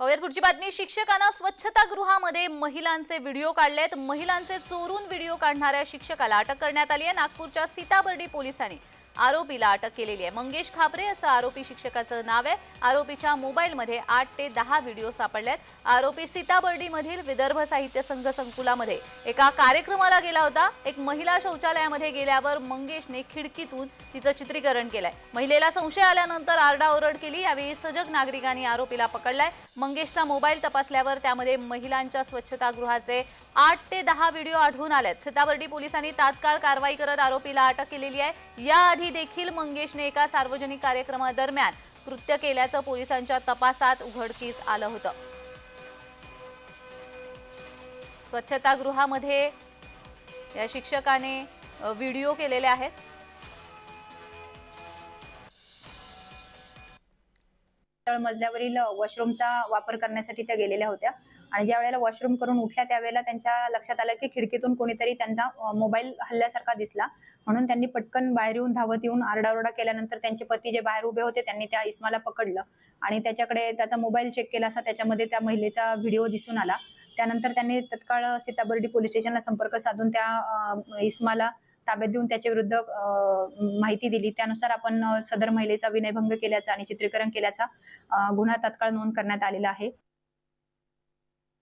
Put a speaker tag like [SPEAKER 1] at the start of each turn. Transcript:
[SPEAKER 1] पाहुयात पुढची बातमी. शिक्षकांना स्वच्छतागृहामध्ये महिलांचे व्हिडिओ काढलेत. महिलांचे चोरून व्हिडिओ काढणाऱ्या शिक्षकाला अटक करण्यात आली आहे. नागपूरच्या सीताबर्डी पोलिसांनी. आरोपीला अटक केलेली आहे. मंगेश खापरे असं आरोपी शिक्षकाचं नाव आहे. आरोपीच्या मोबाईलमध्ये आठ ते दहा व्हिडिओ सापडलेत आरोपी सीताबर्डीमधील विदर्भ साहित्य संघ संकुलामध्ये एका कार्यक्रमाला गेला होता. एक महिला शौचालयामध्ये गेल्यावर मंगेशने खिडकीतून तिचं चित्रीकरण केलंय. महिलेला संशय आल्यानंतर आरडाओरड केली. यावेळी सजग नागरिकांनी आरोपीला पकडलाय. मंगेशचा मोबाईल तपासल्यावर त्यामध्ये महिलांच्या स्वच्छतागृहाचे आठ ते दहा व्हिडिओ आढळून आलेत. सीताबर्डी पोलिसांनी तात्काळ कारवाई करत आरोपीला अटक केलेली आहे. याआधी देखील मंगेशने एका सार्वजनिक कार्यक्रमादरम्यान कृत्य केल्याचं पोलिसांच्या तपासात उघडकीस आलं होतं. स्वच्छतागृहामध्ये या शिक्षकाने व्हिडिओ केलेले आहेत.
[SPEAKER 2] तळ मजल्यावरील वॉशरूमचा वापर करण्यासाठी त्या गेलेल्या होत्या. आणि ज्या वेळेला वॉशरूम करून उठल्या त्यावेळेला त्यांच्या लक्षात आलं की खिडकीतून कोणीतरी त्यांचा मोबाईल हल्ल्यासारखा दिसला. म्हणून त्यांनी पटकन बाहेर येऊन धावत येऊन आरडाओरडा केल्यानंतर त्यांचे पती जे बाहेर उभे होते त्यांनी त्या इस्माला पकडलं. आणि त्याच्याकडे त्याचा मोबाईल चेक केला असा त्याच्यामध्ये त्या महिलेचा व्हिडिओ दिसून आला. त्यानंतर त्यांनी तत्काळ सीताबर्डी पोलीस स्टेशनला संपर्क साधून त्या इस्माला ताब्यात देऊन त्याच्या विरुद्ध माहिती दिली. त्यानुसार आपण सदर महिलेचा विनयभंग केल्याचा आणि चित्रीकरण केल्याचा गुन्हा तात्काळ नोंद करण्यात आलेला आहे.